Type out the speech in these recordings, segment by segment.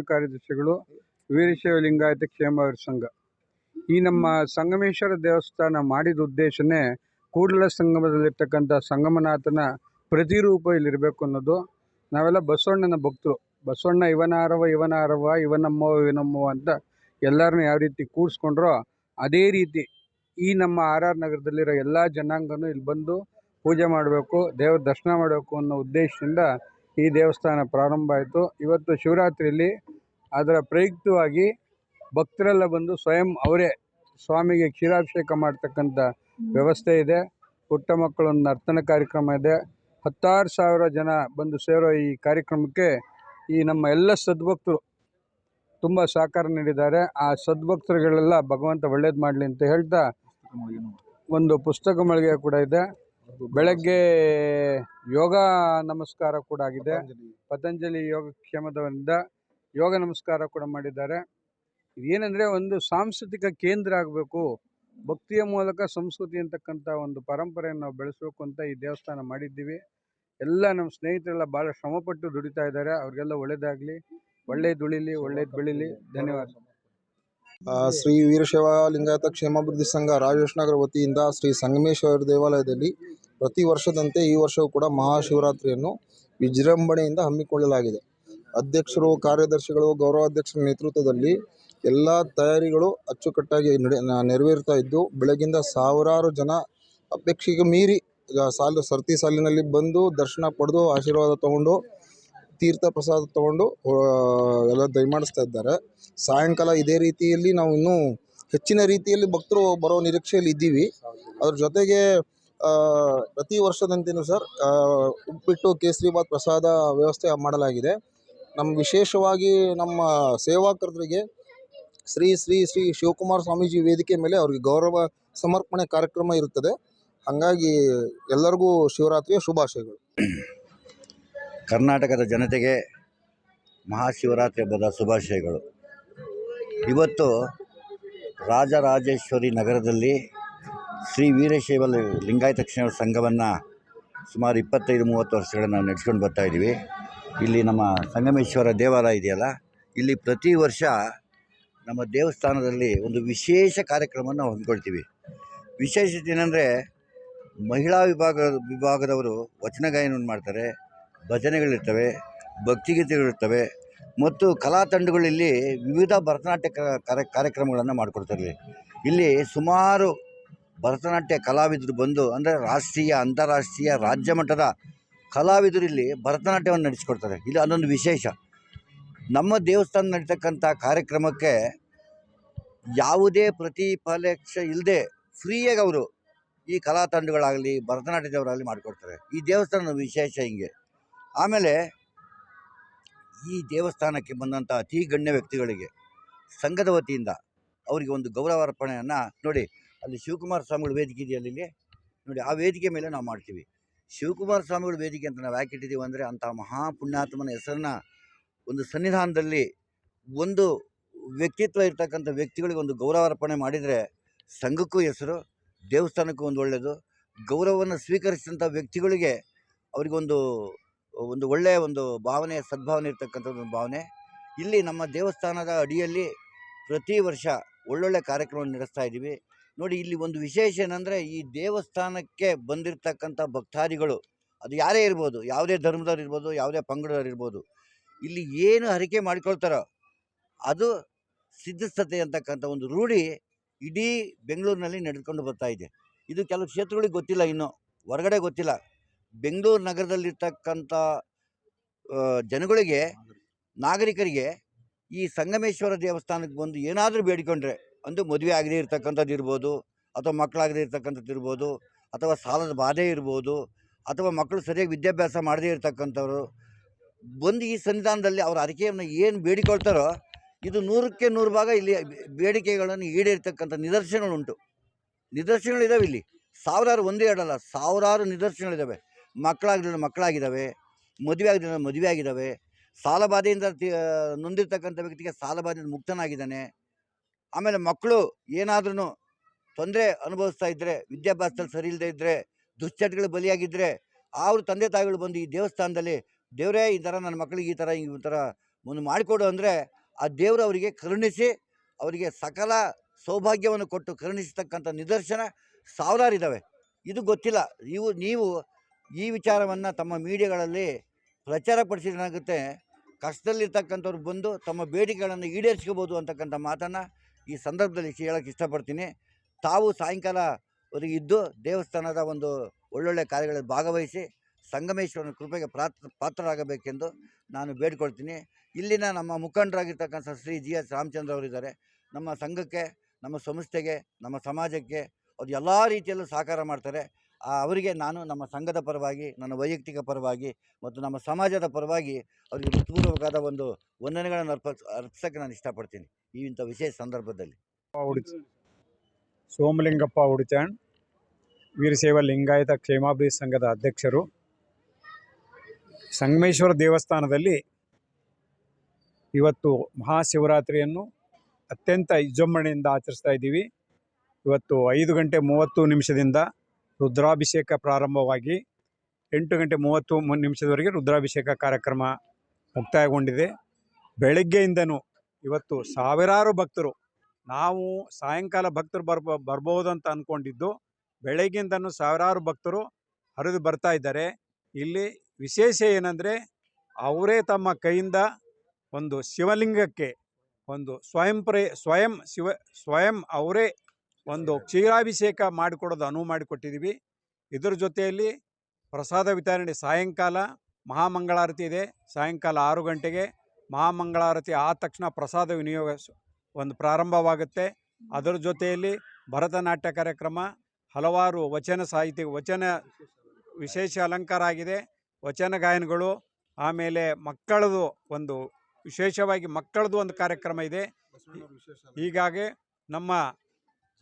ಪ್ರಧಾನ ಕಾರ್ಯದರ್ಶಿಗಳು ವೀರಶೈವ ಲಿಂಗಾಯತ ಕ್ಷೇಮಾವರ ಸಂಘ. ಈ ನಮ್ಮ ಸಂಗಮೇಶ್ವರ ದೇವಸ್ಥಾನ ಮಾಡಿದ ಉದ್ದೇಶನೇ ಕೂಡಲ ಸಂಗಮದಲ್ಲಿರ್ತಕ್ಕಂಥ ಸಂಗಮನಾಥನ ಪ್ರತಿರೂಪ ಇಲ್ಲಿರಬೇಕು ಅನ್ನೋದು. ನಾವೆಲ್ಲ ಬಸವಣ್ಣನ ಭಕ್ತರು. ಬಸವಣ್ಣ ಇವನಾರವ ಇವನಾರವ, ಇವನಮ್ಮವ ಇವನಮ್ಮವ ಅಂತ ಎಲ್ಲರನ್ನೂ ಯಾವ ರೀತಿ ಕೂಡಿಸ್ಕೊಂಡ್ರೋ ಅದೇ ರೀತಿ ಈ ನಮ್ಮ ಆರ್ ಆರ್ ನಗರದಲ್ಲಿರೋ ಎಲ್ಲ ಜನಾಂಗನೂ ಇಲ್ಲಿ ಬಂದು ಪೂಜೆ ಮಾಡಬೇಕು, ದೇವ್ರ ದರ್ಶನ ಮಾಡಬೇಕು ಅನ್ನೋ ಉದ್ದೇಶದಿಂದ ಈ ದೇವಸ್ಥಾನ ಪ್ರಾರಂಭ ಆಯಿತು. ಇವತ್ತು ಶಿವರಾತ್ರಿಯಲ್ಲಿ ಅದರ ಪ್ರಯುಕ್ತವಾಗಿ ಭಕ್ತರೆಲ್ಲ ಬಂದು ಸ್ವಯಂ ಅವರೇ ಸ್ವಾಮಿಗೆ ಕ್ಷೀರಾಭಿಷೇಕ ಮಾಡ್ತಕ್ಕಂಥ ವ್ಯವಸ್ಥೆ ಇದೆ. ಪುಟ್ಟ ಮಕ್ಕಳೊಂದು ನರ್ತನ ಕಾರ್ಯಕ್ರಮ ಇದೆ. ಹತ್ತಾರು ಸಾವಿರ ಜನ ಬಂದು ಸೇರೋ ಈ ಕಾರ್ಯಕ್ರಮಕ್ಕೆ ಈ ನಮ್ಮ ಎಲ್ಲ ಸದ್ಭಕ್ತರು ತುಂಬ ಸಹಕಾರ ನೀಡಿದ್ದಾರೆ. ಆ ಸದ್ಭಕ್ತರುಗಳೆಲ್ಲ ಭಗವಂತ ಒಳ್ಳೇದು ಮಾಡಲಿ ಅಂತ ಹೇಳ್ತಾ ಒಂದು ಪುಸ್ತಕ ಮಳಿಗೆ ಕೂಡ ಇದೆ. ಬೆಳಗ್ಗೆ ಯೋಗ ನಮಸ್ಕಾರ ಕೂಡ ಆಗಿದೆ. ಪತಂಜಲಿ ಯೋಗ ಕ್ಷೇಮದವರಿಂದ ಯೋಗ ನಮಸ್ಕಾರ ಕೂಡ ಮಾಡಿದ್ದಾರೆ. ಏನಂದರೆ ಒಂದು ಸಾಂಸ್ಕೃತಿಕ ಕೇಂದ್ರ ಆಗಬೇಕು. ಭಕ್ತಿಯ ಮೂಲಕ ಸಂಸ್ಕೃತಿ ಅಂತಕ್ಕಂಥ ಒಂದು ಪರಂಪರೆಯನ್ನು ನಾವು ಬೆಳೆಸಬೇಕು ಅಂತ ಈ ದೇವಸ್ಥಾನ ಮಾಡಿದ್ದೀವಿ. ಎಲ್ಲ ನಮ್ಮ ಸ್ನೇಹಿತರೆಲ್ಲ ಭಾಳ ಶ್ರಮಪಟ್ಟು ದುಡಿತಾ ಇದ್ದಾರೆ. ಅವ್ರಿಗೆಲ್ಲ ಒಳ್ಳೇದಾಗಲಿ. ಒಳ್ಳೇದು ದುಳಿಲಿ ಒಳ್ಳೇದು ಬೆಳೀಲಿ. ಧನ್ಯವಾದ. ಶ್ರೀ ವೀರಶೈವ ಲಿಂಗಾಯತ ಕ್ಷೇಮಾಭಿವೃದ್ಧಿ ಸಂಘ ರಾಜೇಶ್ನಗರ ವತಿಯಿಂದ ಶ್ರೀ ಸಂಗಮೇಶ್ವರ ದೇವಾಲಯದಲ್ಲಿ ಪ್ರತಿ ವರ್ಷದಂತೆ ಈ ವರ್ಷವೂ ಕೂಡ ಮಹಾಶಿವರಾತ್ರಿಯನ್ನು ವಿಜೃಂಭಣೆಯಿಂದ ಹಮ್ಮಿಕೊಳ್ಳಲಾಗಿದೆ. ಅಧ್ಯಕ್ಷರು, ಕಾರ್ಯದರ್ಶಿಗಳು, ಗೌರವಾಧ್ಯಕ್ಷರ ನೇತೃತ್ವದಲ್ಲಿ ಎಲ್ಲ ತಯಾರಿಗಳು ಅಚ್ಚುಕಟ್ಟಾಗಿ ನಡೆ ನೆರವೇರ್ತಾ ಇದ್ದು, ಬೆಳಗಿಂದ ಸಾವಿರಾರು ಜನ ಅಪೇಕ್ಷೆಗೆ ಮೀರಿ ಸಾಲು, ಸರ್ತಿ ಸಾಲಿನಲ್ಲಿ ಬಂದು ದರ್ಶನ ಪಡೆದು ಆಶೀರ್ವಾದ ತಗೊಂಡು ತೀರ್ಥ ಪ್ರಸಾದ ತಗೊಂಡು ಎಲ್ಲ ದಯಮಾಡಿಸ್ತಾ ಇದ್ದಾರೆ. ಸಾಯಂಕಾಲ ಇದೇ ರೀತಿಯಲ್ಲಿ ನಾವು ಇನ್ನೂ ಹೆಚ್ಚಿನ ರೀತಿಯಲ್ಲಿ ಭಕ್ತರು ಬರೋ ನಿರೀಕ್ಷೆಯಲ್ಲಿ ಇದ್ದೀವಿ. ಅದ್ರ ಜೊತೆಗೆ ಪ್ರತಿ ವರ್ಷದಂತೆಯೂ ಸರ್ ಉಪ್ಪಿಟ್ಟು ಕೇಸರಿಬಾತ್ ಪ್ರಸಾದ ವ್ಯವಸ್ಥೆ ಮಾಡಲಾಗಿದೆ. ನಮ್ಮ ವಿಶೇಷವಾಗಿ ನಮ್ಮ ಸೇವಾಕರ್ತರಿಗೆ ಶ್ರೀ ಶ್ರೀ ಶ್ರೀ ಶಿವಕುಮಾರ ಸ್ವಾಮೀಜಿ ವೇದಿಕೆ ಮೇಲೆ ಅವ್ರಿಗೆ ಗೌರವ ಸಮರ್ಪಣೆ ಕಾರ್ಯಕ್ರಮ ಇರುತ್ತದೆ. ಹಾಗಾಗಿ ಎಲ್ಲರಿಗೂ ಶಿವರಾತ್ರಿಯ ಶುಭಾಶಯಗಳು. ಕರ್ನಾಟಕದ ಜನತೆಗೆ ಮಹಾಶಿವರಾತ್ರಿ ಹಬ್ಬದ ಶುಭಾಶಯಗಳು. ಇವತ್ತು ರಾಜರಾಜೇಶ್ವರಿ ನಗರದಲ್ಲಿ ಶ್ರೀ ವೀರಶೈವ ಲಿಂಗಾಯತ ಕ್ಷೇಮ ಸಂಘವನ್ನು ಸುಮಾರು ಇಪ್ಪತ್ತೈದು ಮೂವತ್ತು ವರ್ಷಗಳನ್ನು ನಾವು ನಡೆಸ್ಕೊಂಡು ಬರ್ತಾ ಇದ್ದೀವಿ. ಇಲ್ಲಿ ನಮ್ಮ ಸಂಗಮೇಶ್ವರ ದೇವಾಲಯ ಇದೆಯಲ್ಲ, ಇಲ್ಲಿ ಪ್ರತಿ ವರ್ಷ ನಮ್ಮ ದೇವಸ್ಥಾನದಲ್ಲಿ ಒಂದು ವಿಶೇಷ ಕಾರ್ಯಕ್ರಮವನ್ನು ಹೊಂದ್ಕೊಳ್ತೀವಿ. ವಿಶೇಷತೆ ಏನಂದರೆ ಮಹಿಳಾ ವಿಭಾಗ ವಿಭಾಗದವರು ವಚನ ಗಾಯನವನ್ನು ಮಾಡ್ತಾರೆ ಭಜನೆಗಳಿರ್ತವೆ, ಭಕ್ತಿಗೀತೆಗಳಿರ್ತವೆ ಮತ್ತು ಕಲಾ ತಂಡಗಳಲ್ಲಿ ವಿವಿಧ ಭರತನಾಟ್ಯ ಕಾರ್ಯಕ್ರಮಗಳನ್ನು ಮಾಡಿಕೊಡ್ತಾರೆ ಇಲ್ಲಿ. ಸುಮಾರು ಭರತನಾಟ್ಯ ಕಲಾವಿದರು ಬಂದು ಅಂದರೆ ರಾಷ್ಟ್ರೀಯ, ಅಂತಾರಾಷ್ಟ್ರೀಯ ರಾಜ್ಯ ಮಟ್ಟದ ಕಲಾವಿದರು ಇಲ್ಲಿ ಭರತನಾಟ್ಯವನ್ನು ನಡೆಸಿಕೊಡ್ತಾರೆ. ಇಲ್ಲಿ ಅದೊಂದು ವಿಶೇಷ. ನಮ್ಮ ದೇವಸ್ಥಾನ ನಡೀತಕ್ಕಂಥ ಕಾರ್ಯಕ್ರಮಕ್ಕೆ ಯಾವುದೇ ಪ್ರತಿಫಲಕ್ಷ ಇಲ್ಲದೆ ಫ್ರೀಯಾಗಿ ಅವರು ಈ ಕಲಾ ತಂಡಗಳಾಗಲಿ, ಭರತನಾಟ್ಯದವರಾಗಲಿ ಮಾಡಿಕೊಡ್ತಾರೆ. ಈ ದೇವಸ್ಥಾನದ ವಿಶೇಷ ಹಿಂಗೆ. ಆಮೇಲೆ ಈ ದೇವಸ್ಥಾನಕ್ಕೆ ಬಂದಂಥ ಅತಿ ಗಣ್ಯ ವ್ಯಕ್ತಿಗಳಿಗೆ ಸಂಘದ ವತಿಯಿಂದ ಅವರಿಗೆ ಒಂದು ಗೌರವ ಅರ್ಪಣೆಯನ್ನು ನೋಡಿ, ಅಲ್ಲಿ ಶಿವಕುಮಾರ ಸ್ವಾಮಿಗಳ ವೇದಿಕೆ ಇದೆಯಲ್ಲ ಇಲ್ಲಿ? ನೋಡಿ, ಆ ವೇದಿಕೆ ಮೇಲೆ ನಾವು ಮಾಡ್ತೀವಿ. ಶಿವಕುಮಾರ ಸ್ವಾಮಿಗಳ ವೇದಿಕೆ ಅಂತ ನಾವು ಯಾಕೆ ಇಟ್ಟಿದ್ದೀವಿ ಅಂದರೆ ಅಂಥ ಮಹಾಪುಣ್ಯಾತ್ಮನ ಹೆಸರನ್ನ ಒಂದು ಸನ್ನಿಧಾನದಲ್ಲಿ ಒಂದು ವ್ಯಕ್ತಿತ್ವ ಇರ್ತಕ್ಕಂಥ ವ್ಯಕ್ತಿಗಳಿಗೆ ಒಂದು ಗೌರವ ಅರ್ಪಣೆ ಮಾಡಿದರೆ ಸಂಘಕ್ಕೂ ಹೆಸರು, ದೇವಸ್ಥಾನಕ್ಕೂ ಒಂದು ಒಳ್ಳೆಯದು ಗೌರವವನ್ನು ಸ್ವೀಕರಿಸಿದಂಥ ವ್ಯಕ್ತಿಗಳಿಗೆ ಅವರಿಗೊಂದು ಒಂದು ಒಳ್ಳೆಯ ಒಂದು ಭಾವನೆ, ಸದ್ಭಾವನೆ ಇರ್ತಕ್ಕಂಥ ಒಂದು ಭಾವನೆ. ಇಲ್ಲಿ ನಮ್ಮ ದೇವಸ್ಥಾನದ ಅಡಿಯಲ್ಲಿ ಪ್ರತಿ ವರ್ಷ ಒಳ್ಳೊಳ್ಳೆ ಕಾರ್ಯಕ್ರಮವನ್ನು ನಡೆಸ್ತಾ ಇದ್ದೀವಿ. ನೋಡಿ, ಇಲ್ಲಿ ಒಂದು ವಿಶೇಷ ಏನಂದರೆ ಈ ದೇವಸ್ಥಾನಕ್ಕೆ ಬಂದಿರತಕ್ಕಂಥ ಭಕ್ತಾದಿಗಳು, ಅದು ಯಾರೇ ಇರ್ಬೋದು, ಯಾವುದೇ ಧರ್ಮದವ್ರು ಇರ್ಬೋದು, ಯಾವುದೇ ಪಂಗಡದವ್ರು ಇರ್ಬೋದು, ಇಲ್ಲಿ ಏನು ಹರಿಕೆ ಮಾಡಿಕೊಳ್ತಾರೋ, ಅದು ಸಿದ್ಧಿಸ್ತತೆ ಅಂತಕ್ಕಂಥ ಒಂದು ರೂಢಿ ಇಡೀ ಬೆಂಗಳೂರಿನಲ್ಲಿ ನಡೆದುಕೊಂಡು ಬರ್ತಾ ಇದೆ. ಇದು ಕೆಲವು ಕ್ಷೇತ್ರಗಳಿಗೆ ಗೊತ್ತಿಲ್ಲ ಇನ್ನು, ಹೊರಗಡೆ ಗೊತ್ತಿಲ್ಲ. ಬೆಂಗಳೂರು ನಗರದಲ್ಲಿರ್ತಕ್ಕಂಥ ಜನಗಳಿಗೆ, ನಾಗರಿಕರಿಗೆ ಈ ಸಂಗಮೇಶ್ವರ ದೇವಸ್ಥಾನಕ್ಕೆ ಬಂದು ಏನಾದರೂ ಬೇಡಿಕೊಂಡ್ರೆ, ಒಂದು ಮದುವೆ ಆಗದೇ ಇರ್ತಕ್ಕಂಥದ್ದು ಇರ್ಬೋದು, ಅಥವಾ ಮಕ್ಕಳಾಗದೇ ಇರ್ತಕ್ಕಂಥದ್ದು ಇರ್ಬೋದು, ಅಥವಾ ಸಾಲದ ಬಾಧೆ ಇರ್ಬೋದು, ಅಥವಾ ಮಕ್ಕಳು ಸರಿಯಾಗಿ ವಿದ್ಯಾಭ್ಯಾಸ ಮಾಡದೇ ಇರ್ತಕ್ಕಂಥವ್ರು, ಬಂದು ಈ ಸನ್ನಿಧಾನದಲ್ಲಿ ಅವ್ರ ಅರಿಕೆಯನ್ನು ಏನು ಬೇಡಿಕೊಳ್ತಾರೋ, ಇದು ನೂರಕ್ಕೆ ನೂರು ಭಾಗ ಇಲ್ಲಿ ಬೇಡಿಕೆಗಳನ್ನು ಈಡೇರ್ತಕ್ಕಂಥ ನಿದರ್ಶನಗಳುಂಟು. ನಿದರ್ಶನಗಳಿದ್ದಾವೆ ಇಲ್ಲಿ. ಸಾವಿರಾರು, ಒಂದೇ ಎರಡಲ್ಲ ಸಾವಿರಾರು ನಿದರ್ಶನಗಳಿದ್ದಾವೆ ಮಕ್ಕಳಾಗಲಿಲ್ಲ ಮಕ್ಕಳಾಗಿದ್ದಾವೆ ಮದುವೆ ಆಗಿದ್ರೆ ಮದುವೆ ಆಗಿದ್ದಾವೆ ಸಾಲಬಾಧೆಯಿಂದ ತಿ- ನೊಂದಿರ್ತಕ್ಕಂಥ ವ್ಯಕ್ತಿಗೆ ಸಾಲಬಾಧೆಯಿಂದ ಮುಕ್ತನಾಗಿದ್ದಾನೆ. ಆಮೇಲೆ ಮಕ್ಕಳು ಏನಾದ್ರೂ ತೊಂದರೆ ಅನುಭವಿಸ್ತಾ ಇದ್ದರೆ ವಿದ್ಯಾಭ್ಯಾಸದಲ್ಲಿ ಸರಿ ಇಲ್ಲದೆ ಇದ್ದರೆ ದುಶ್ಚಟಗಳು ಬಲಿಯಾಗಿದ್ದರೆ ಅವರು ತಂದೆ ತಾಯಿಗಳು ಬಂದು ಈ ದೇವಸ್ಥಾನದಲ್ಲಿ, ದೇವರೇ, ಈ ಥರ ನನ್ನ ಮಕ್ಕಳಿಗೆ ಈ ಥರ ಈ ಥರ ಒಂದು ಮಾಡಿಕೊಡು ಅಂದರೆ, ಆ ದೇವರು ಅವರಿಗೆ ಕರುಣಿಸಿ, ಅವರಿಗೆ ಸಕಲ ಸೌಭಾಗ್ಯವನ್ನು ಕೊಟ್ಟು ಕರುಣಿಸತಕ್ಕಂಥ ನಿದರ್ಶನ ಸಾವಿರಾರು ಇದ್ದಾವೆ. ಇದು ಗೊತ್ತಿಲ್ಲ. ನೀವು ನೀವು ಈ ವಿಚಾರವನ್ನು ತಮ್ಮ ಮೀಡಿಯಾಗಳಲ್ಲಿ ಪ್ರಚಾರಪಡಿಸಿದಾಗುತ್ತೆ ಕಷ್ಟದಲ್ಲಿರ್ತಕ್ಕಂಥವ್ರು ಬಂದು ತಮ್ಮ ಬೇಡಿಕೆಗಳನ್ನು ಈಡೇರಿಸ್ಕೋಬೋದು ಅಂತಕ್ಕಂಥ ಮಾತನ್ನು ಈ ಸಂದರ್ಭದಲ್ಲಿ ಹೇಳೋಕ್ಕೆ ಇಷ್ಟಪಡ್ತೀನಿ. ತಾವು ಸಾಯಂಕಾಲ ಇದ್ದು ದೇವಸ್ಥಾನದ ಒಂದು ಒಳ್ಳೊಳ್ಳೆ ಕಾರ್ಯಗಳಲ್ಲಿ ಭಾಗವಹಿಸಿ ಸಂಗಮೇಶ್ವರನ ಕೃಪೆಗೆ ಪ್ರಾತ್, ಪಾತ್ರರಾಗಬೇಕೆಂದು ನಾನು ಬೇಡ್ಕೊಳ್ತೀನಿ. ಇಲ್ಲಿನ ನಮ್ಮ ಮುಖಂಡರಾಗಿರ್ತಕ್ಕಂಥ ಶ್ರೀ ಜಿ ಎಸ್ ರಾಮಚಂದ್ರ ಅವರಿದ್ದಾರೆ. ನಮ್ಮ ಸಂಘಕ್ಕೆ, ನಮ್ಮ ಸಂಸ್ಥೆಗೆ, ನಮ್ಮ ಸಮಾಜಕ್ಕೆ ಅದು ಎಲ್ಲ ರೀತಿಯಲ್ಲೂ ಸಹಕಾರ ಮಾಡ್ತಾರೆ. ಅವರಿಗೆ ನಾನು ನಮ್ಮ ಸಂಘದ ಪರವಾಗಿ, ನನ್ನ ವೈಯಕ್ತಿಕ ಪರವಾಗಿ ಮತ್ತು ನಮ್ಮ ಸಮಾಜದ ಪರವಾಗಿ ಅವರಿಗೆ ಹೃತ್ಪೂರ್ವಕವಾದ ಒಂದು ವಂದನೆಗಳನ್ನು ಅರ್ಪ ಅರ್ಪಿಸೋಕ್ಕೆ ನಾನು ಇಷ್ಟಪಡ್ತೀನಿ ಈ ಇಂಥ ವಿಶೇಷ ಸಂದರ್ಭದಲ್ಲಿ. ಸೋಮಲಿಂಗಪ್ಪ ಉಡಿತಾಣ್ ವೀರಶೈವ ಲಿಂಗಾಯತ ಕ್ಷೇಮಾಭಿವೃದ್ಧಿ ಸಂಘದ ಅಧ್ಯಕ್ಷರು. ಸಂಗಮೇಶ್ವರ ದೇವಸ್ಥಾನದಲ್ಲಿ ಇವತ್ತು ಮಹಾಶಿವರಾತ್ರಿಯನ್ನು ಅತ್ಯಂತ ವಿಜೃಂಭಣೆಯಿಂದ ಆಚರಿಸ್ತಾ ಇದ್ದೀವಿ. ಇವತ್ತು ಐದು ಗಂಟೆ ಮೂವತ್ತು ನಿಮಿಷದಿಂದ ರುದ್ರಾಭಿಷೇಕ ಪ್ರಾರಂಭವಾಗಿ ಎಂಟು ಗಂಟೆ ಮೂವತ್ತು ನಿಮಿಷದವರೆಗೆ ರುದ್ರಾಭಿಷೇಕ ಕಾರ್ಯಕ್ರಮ ಮುಕ್ತಾಯಗೊಂಡಿದೆ. ಬೆಳಗ್ಗೆಯಿಂದನೂ ಇವತ್ತು ಸಾವಿರಾರು ಭಕ್ತರು, ನಾವು ಸಾಯಂಕಾಲ ಭಕ್ತರು ಬರ್ಬ ಬರ್ಬೋದು ಅಂತ ಅಂದ್ಕೊಂಡಿದ್ದು ಬೆಳಗ್ಗೆಯಿಂದನೂ ಸಾವಿರಾರು ಭಕ್ತರು ಹರಿದು ಬರ್ತಾ ಇದ್ದಾರೆ. ಇಲ್ಲಿ ವಿಶೇಷ ಏನಂದರೆ, ಅವರೇ ತಮ್ಮ ಕೈಯಿಂದ ಒಂದು ಶಿವಲಿಂಗಕ್ಕೆ ಒಂದು ಸ್ವಯಂ ಪ್ರೇ ಸ್ವಯಂ ಶಿವ, ಸ್ವಯಂ ಅವರೇ ಒಂದು ಕ್ಷೀರಾಭಿಷೇಕ ಮಾಡಿಕೊಡೋದು ಅನುವು ಮಾಡಿಕೊಟ್ಟಿದ್ದೀವಿ. ಇದರ ಜೊತೆಯಲ್ಲಿ ಪ್ರಸಾದ ವಿತರಣೆ ಸಾಯಂಕಾಲ, ಮಹಾಮಂಗಳಾರತಿ ಇದೆ. ಸಾಯಂಕಾಲ ಆರು ಗಂಟೆಗೆ ಮಹಾಮಂಗಳಾರತಿ ಆದ ತಕ್ಷಣ ಪ್ರಸಾದ ವಿನಿಯೋಗ ಒಂದು ಪ್ರಾರಂಭವಾಗುತ್ತೆ. ಅದರ ಜೊತೆಯಲ್ಲಿ ಭರತನಾಟ್ಯ ಕಾರ್ಯಕ್ರಮ, ಹಲವಾರು ವಚನ ಸಾಹಿತ್ಯ, ವಚನ ವಿಶೇಷ ಅಲಂಕಾರ ಆಗಿದೆ. ವಚನ ಗಾಯನಗಳು, ಆಮೇಲೆ ಮಕ್ಕಳದು ಒಂದು ವಿಶೇಷವಾಗಿ ಮಕ್ಕಳದು ಒಂದು ಕಾರ್ಯಕ್ರಮ ಇದೆ. ಹೀಗಾಗಿ ನಮ್ಮ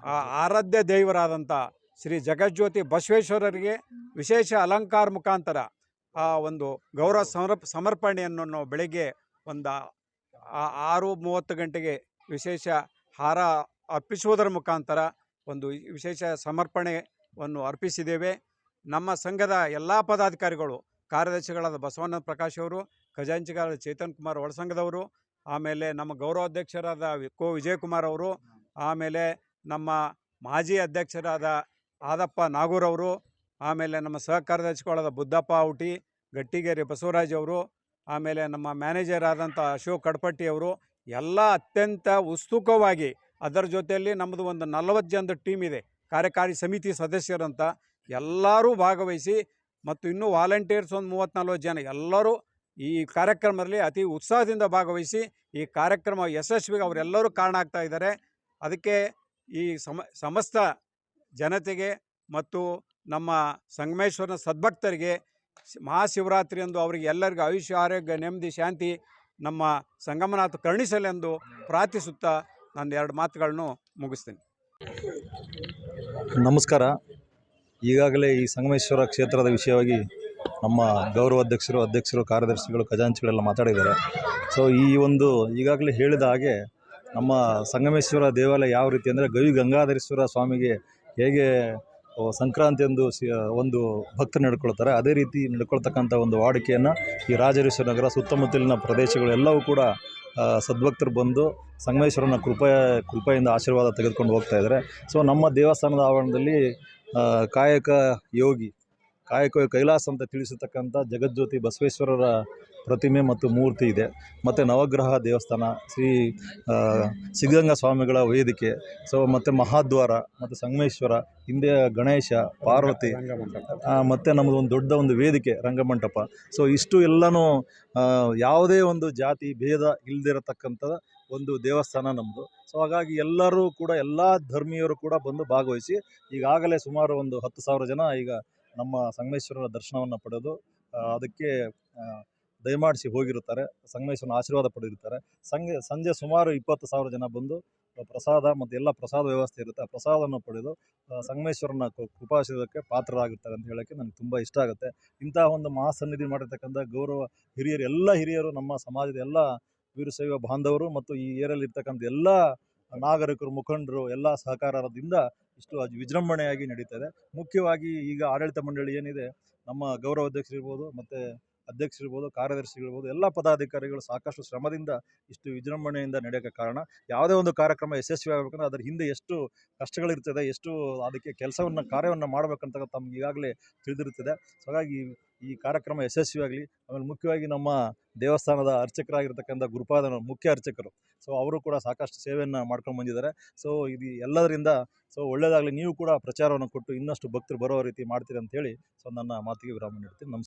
ಆ ಆರಾಧ್ಯ ದೇವರಾದಂಥ ಶ್ರೀ ಜಗಜ್ಯೋತಿ ಬಸವೇಶ್ವರರಿಗೆ ವಿಶೇಷ ಅಲಂಕಾರ ಮುಖಾಂತರ ಆ ಒಂದು ಗೌರವ ಸಮರ್ಪ ಸಮರ್ಪಣೆಯನ್ನು ನಾವು ಬೆಳಗ್ಗೆ ಒಂದು ಆರು ಮೂವತ್ತು ಗಂಟೆಗೆ ವಿಶೇಷ ಹಾರ ಅರ್ಪಿಸುವುದರ ಮುಖಾಂತರ ಒಂದು ವಿಶೇಷ ಸಮರ್ಪಣೆಯನ್ನು ಅರ್ಪಿಸಿದ್ದೇವೆ. ನಮ್ಮ ಸಂಘದ ಎಲ್ಲ ಪದಾಧಿಕಾರಿಗಳು ಕಾರ್ಯದರ್ಶಿಗಳಾದ ಬಸವಣ್ಣ ಪ್ರಕಾಶ್ ಅವರು ಖಜಾಂಚಿಗಾರ ಚೇತನ್ ಕುಮಾರ್ ಒಳಸಂಘದವರು ಆಮೇಲೆ ನಮ್ಮ ಗೌರವಾಧ್ಯಕ್ಷರಾದ ವಿ- ಕೋ ವಿಜಯಕುಮಾರ್ ಅವರು ಆಮೇಲೆ ನಮ್ಮ ಮಾಜಿ ಅಧ್ಯಕ್ಷರಾದ ಆದಪ್ಪ ನಾಗೂರ್ ಅವರು, ಆಮೇಲೆ ನಮ್ಮ ಸಹ ಕಾರ್ಯದರ್ಶಿಗಳಾದ ಬುದ್ದಪ್ಪ ಔಟಿ, ಗಟ್ಟಿಗೆರೆ ಬಸವರಾಜ್ ಅವರು, ಆಮೇಲೆ ನಮ್ಮ ಮ್ಯಾನೇಜರ್ ಆದಂಥ ಅಶೋಕ್ ಕಡಪಟ್ಟಿ ಅವರು, ಎಲ್ಲ ಅತ್ಯಂತ ಉತ್ಸುಕವಾಗಿ ಅದರ ಜೊತೆಯಲ್ಲಿ ನಮ್ಮದು ಒಂದು ನಲವತ್ತು ಜನದ ಟೀಮ್ ಇದೆ, ಕಾರ್ಯಕಾರಿ ಸಮಿತಿ ಸದಸ್ಯರಂತ ಎಲ್ಲರೂ ಭಾಗವಹಿಸಿ ಮತ್ತು ಇನ್ನೂ ವಾಲಂಟಿಯರ್ಸ್ ಒಂದು ಮೂವತ್ತು ನಲ್ವತ್ತು ಜನ ಎಲ್ಲರೂ ಈ ಕಾರ್ಯಕ್ರಮದಲ್ಲಿ ಅತಿ ಉತ್ಸಾಹದಿಂದ ಭಾಗವಹಿಸಿ ಈ ಕಾರ್ಯಕ್ರಮ ಯಶಸ್ವಿಗೆ ಅವರೆಲ್ಲರೂ ಕಾರಣ ಆಗ್ತಾ ಇದ್ದಾರೆ. ಅದಕ್ಕೆ ಈ ಸಮ, ಸಮಸ್ತ ಜನತೆಗೆ ಮತ್ತು ನಮ್ಮ ಸಂಗಮೇಶ್ವರನ ಸದ್ಭಕ್ತರಿಗೆ ಮಹಾಶಿವರಾತ್ರಿ ಎಂದು ಅವರಿಗೆ ಎಲ್ಲರಿಗೂ ಆಯುಷ್ಯ, ಆರೋಗ್ಯ, ನೆಮ್ಮದಿ, ಶಾಂತಿ ನಮ್ಮ ಸಂಗಮನಾಥ ಕರುಣಿಸಲೆಂದು ಪ್ರಾರ್ಥಿಸುತ್ತಾ ನಾನು ಎರಡು ಮಾತುಗಳನ್ನು ಮುಗಿಸ್ತೀನಿ. ನಮಸ್ಕಾರ. ಈಗಾಗಲೇ ಈ ಸಂಗಮೇಶ್ವರ ಕ್ಷೇತ್ರದ ವಿಷಯವಾಗಿ ನಮ್ಮ ಗೌರವ ಅಧ್ಯಕ್ಷರು ಅಧ್ಯಕ್ಷರು, ಕಾರ್ಯದರ್ಶಿಗಳು, ಖಜಾಂಚಿಗಳೆಲ್ಲ ಮಾತಾಡಿದ್ದಾರೆ. ಸೊ ಈ ಒಂದು ಈಗಾಗಲೇ ಹೇಳಿದ ಹಾಗೆ ನಮ್ಮ ಸಂಗಮೇಶ್ವರ ದೇವಾಲಯ ಯಾವ ರೀತಿ ಅಂದರೆ ಗವಿ ಗಂಗಾಧರೇಶ್ವರ ಸ್ವಾಮಿಗೆ ಹೇಗೆ ಸಂಕ್ರಾಂತಿ ಎಂದು ಒಂದು ಭಕ್ತರು ನಡ್ಕೊಳ್ತಾರೆ, ಅದೇ ರೀತಿ ನಡ್ಕೊಳ್ತಕ್ಕಂಥ ಒಂದು ವಾಡಿಕೆಯನ್ನು ಈ ರಾಜರೇಶ್ವರ ನಗರ ಸುತ್ತಮುತ್ತಲಿನ ಪ್ರದೇಶಗಳು ಎಲ್ಲವೂ ಕೂಡ ಸದ್ಭಕ್ತರು ಬಂದು ಸಂಗಮೇಶ್ವರನ ಕೃಪೆ ಕೃಪೆಯಿಂದ ಆಶೀರ್ವಾದ ತೆಗೆದುಕೊಂಡು ಹೋಗ್ತಾ ಇದ್ದಾರೆ. ಸೊ ನಮ್ಮ ದೇವಸ್ಥಾನದ ಆವರಣದಲ್ಲಿ ಕಾಯಕ ಯೋಗಿ, ಕಾಯಕ ಕೈಲಾಸ ಅಂತ ತಿಳಿಸತಕ್ಕಂಥ ಜಗಜ್ಯೋತಿ ಬಸವೇಶ್ವರರ ಪ್ರತಿಮೆ ಮತ್ತು ಮೂರ್ತಿ ಇದೆ. ಮತ್ತು ನವಗ್ರಹ ದೇವಸ್ಥಾನ, ಶ್ರೀ ಸಿದ್ಧಗಂಗಾ ಸ್ವಾಮಿಗಳ ವೇದಿಕೆ, ಸೊ ಮತ್ತು ಮಹಾದ್ವಾರ, ಮತ್ತು ಸಂಗಮೇಶ್ವರ, ಹಿಂದೆ ಗಣೇಶ, ಪಾರ್ವತಿ ಮತ್ತು ನಮ್ಮದು ಒಂದು ದೊಡ್ಡ ಒಂದು ವೇದಿಕೆ ರಂಗಮಂಟಪ. ಸೊ ಇಷ್ಟು ಎಲ್ಲನೂ ಯಾವುದೇ ಒಂದು ಜಾತಿ, ಭೇದ ಇಲ್ಲದಿರತಕ್ಕಂಥ ಒಂದು ದೇವಸ್ಥಾನ ನಮ್ಮದು ಸೊ ಹಾಗಾಗಿ ಎಲ್ಲರೂ ಕೂಡ, ಎಲ್ಲ ಧರ್ಮೀಯರು ಕೂಡ ಬಂದು ಭಾಗವಹಿಸಿ, ಈಗಾಗಲೇ ಸುಮಾರು ಒಂದು ಹತ್ತು ಸಾವಿರ ಜನ ಈಗ ನಮ್ಮ ಸಂಗಮೇಶ್ವರರ ದರ್ಶನವನ್ನು ಪಡೆದು ಅದಕ್ಕೆ ದಯಮಾಡಿಸಿ ಹೋಗಿರುತ್ತಾರೆ. ಸಂಗಮೇಶ್ವರನ ಆಶೀರ್ವಾದ ಪಡೆದಿರ್ತಾರೆ ಸಂಜೆ ಸಂಜೆ ಸುಮಾರು ಇಪ್ಪತ್ತು ಸಾವಿರ ಜನ ಬಂದು ಪ್ರಸಾದ ಮತ್ತು ಎಲ್ಲ ಪ್ರಸಾದ ವ್ಯವಸ್ಥೆ ಇರುತ್ತೆ. ಆ ಪ್ರಸಾದವನ್ನು ಪಡೆದು ಸಂಗಮೇಶ್ವರನ ಕೃಪಾಶೀರ್ವಕ್ಕೆ ಪಾತ್ರರಾಗಿರ್ತಾರೆ ಅಂತ ಹೇಳೋಕ್ಕೆ ನನಗೆ ತುಂಬ ಇಷ್ಟ ಆಗುತ್ತೆ. ಇಂತಹ ಒಂದು ಮಹಾಸನ್ನಿಧಿ ಮಾಡಿರ್ತಕ್ಕಂಥ ಗೌರವ ಹಿರಿಯರು, ಎಲ್ಲ ಹಿರಿಯರು, ನಮ್ಮ ಸಮಾಜದ ಎಲ್ಲ ವೀರಶೈವ ಬಾಂಧವರು ಮತ್ತು ಈ ಏರಿಯಲ್ಲಿ ಇರ್ತಕ್ಕಂಥ ಎಲ್ಲ ನಾಗರಿಕರು, ಮುಖಂಡರು, ಎಲ್ಲ ಸಹಕಾರದಿಂದ ಇಷ್ಟು ವಿಜೃಂಭಣೆಯಾಗಿ ನಡೀತಾ ಇದೆ. ಮುಖ್ಯವಾಗಿ ಈಗ ಆಡಳಿತ ಮಂಡಳಿ ಏನಿದೆ, ನಮ್ಮ ಗೌರವ ಅಧ್ಯಕ್ಷರಿರ್ಬೋದು ಮತ್ತು ಅಧ್ಯಕ್ಷರಿರ್ಬೋದು, ಕಾರ್ಯದರ್ಶಿಗಳಿರ್ಬೋದು, ಎಲ್ಲ ಪದಾಧಿಕಾರಿಗಳು ಸಾಕಷ್ಟು ಶ್ರಮದಿಂದ ಇಷ್ಟು ವಿಜೃಂಭಣೆಯಿಂದ ನಡೆಯೋಕ್ಕೆ ಕಾರಣ. ಯಾವುದೇ ಒಂದು ಕಾರ್ಯಕ್ರಮ ಯಶಸ್ವಿ ಆಗಬೇಕಂದ್ರೆ ಅದರ ಹಿಂದೆ ಎಷ್ಟು ಕಷ್ಟಗಳಿರ್ತದೆ, ಎಷ್ಟು ಅದಕ್ಕೆ ಕೆಲಸವನ್ನು, ಕಾರ್ಯವನ್ನು ಮಾಡಬೇಕಂತ ತಮ್ಗೆ ಈಗಾಗಲೇ ತಿಳಿದಿರುತ್ತದೆ. ಸೊ ಹಾಗಾಗಿ ಈ ಕಾರ್ಯಕ್ರಮ ಯಶಸ್ವಿಯಾಗಲಿ ಆಮೇಲೆ ಮುಖ್ಯವಾಗಿ ನಮ್ಮ ದೇವಸ್ಥಾನದ ಅರ್ಚಕರಾಗಿರ್ತಕ್ಕಂಥ ಗುರುಪಾದನ ಮುಖ್ಯ ಅರ್ಚಕರು. ಸೊ ಅವರು ಕೂಡ ಸಾಕಷ್ಟು ಸೇವೆಯನ್ನು ಮಾಡ್ಕೊಂಡು ಬಂದಿದ್ದಾರೆ. ಸೊ ಇದು ಎಲ್ಲದರಿಂದ ಸೊ ಒಳ್ಳೆಯದಾಗಲಿ ನೀವು ಕೂಡ ಪ್ರಚಾರವನ್ನು ಕೊಟ್ಟು ಇನ್ನಷ್ಟು ಭಕ್ತರು ಬರೋ ರೀತಿ ಮಾಡ್ತೀರಿ ಅಂತೇಳಿ ಸೊ ನನ್ನ ಮಾತಿಗೆ ವಿರಾಮ ನೀಡ್ತೀನಿ. ನಮಸ್ಕಾರ.